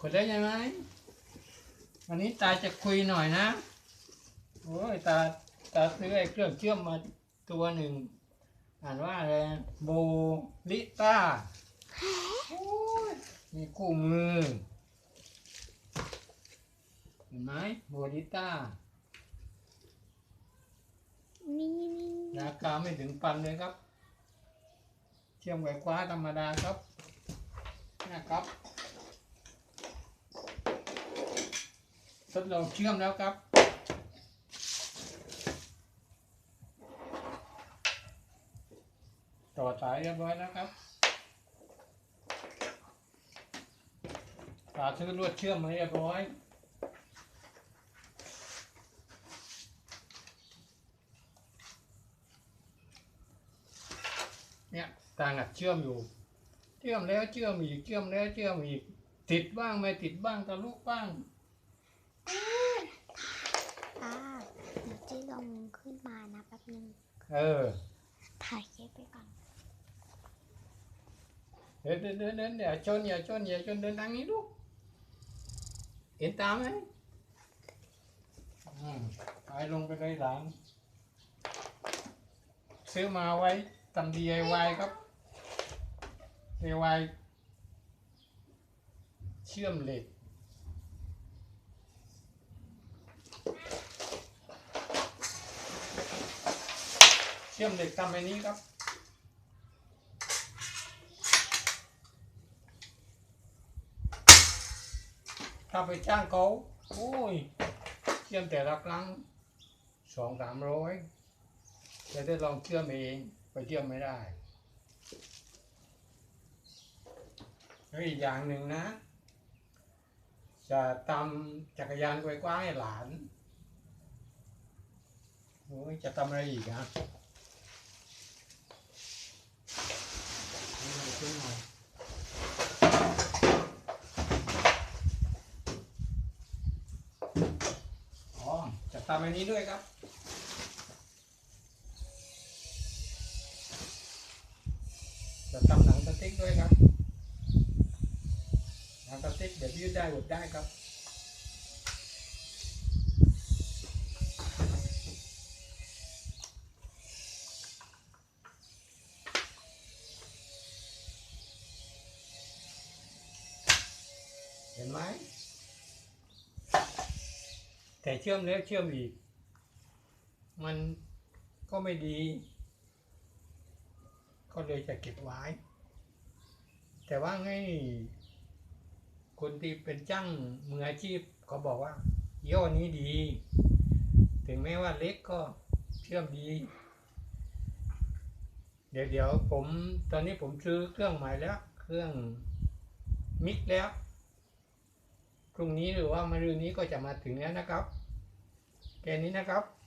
กดได้ยังไงวันนี้ตาจะคุยหน่อยนะ โอ้ยตาตาซื้อไอ้เครื่องเชื่อมมาตัวหนึ่ง อ่านว่าอะไรโบลิต้าโอ้ยมีคู่มือ เห็นไหมโบลิต้านี่นี่ราคาไม่ถึงพันเลยครับ เชื่อมไขว้คว้าธรรมดาครับนะครับ ทดลองเชื่อมแล้วครับ ต่อสายเรียบร้อยแล้วครับตาซื้อลวดเชื่อมมาเรียบร้อยเนี่ยต่างกับเชื่อมอยู่ เชื่อมแล้วเชื่อมอีกเชื่อมแล้วเชื่อมอีก ติดบ้างไม่ติดบ้างทะลุบ้าง อ่าเดี๋ยวจะลงขึ้นมานะแป๊บนึง เออ ถ่ายคลิปไปก่อน เดินเดินเดินเดินอย่าชนอย่าชนอย่าชนเดินทางนี้ลูก เห็นตามไหมอืมไปลงไปเลยหลานซื้อมาไว้ทำ DIY ครับ DIY เชื่อมเหล็ก ชื่อมเหล็กทำไอ้นี้ครับ ถ้าไปจ้างเขาโอ้ยเชื่อมแต่ละครั้งสองสามร้อยจะได้ลองเชื่อมเองไปเชื่อมไม่ได้แล้วอีกอย่างหนึ่งนะ จะทำจักรยานไกว้ๆให้หลานโอ้ยจะทำอะไรอีกอะนี่มันขึ้นมา อ๋อจะทำอันนี้ด้วยครับจะทำหนังสติ๊กด้วยครับหนังสติ๊กเดี๋ยวยืดได้หดได้ครับเห็นไหม แต่เชื่อมแล้วเชื่อมอีก มันก็ไม่ดี ก็เลยจะเก็บไว้ แต่ว่าไงคนที่เป็นจ้างมืออาชีพเขาบอกว่าย้อนี้ดี ถึงแม้ว่าเล็กก็เชื่อมดี เดี๋ยวเดี๋ยวผมตอนนี้ผมซื้อเครื่องใหม่แล้ว เครื่องมิกแล้วพรุ่งนี้หรือว่ามารืนนี้ก็จะมาถึงแล้วนะครับ แค่นี้นะครับ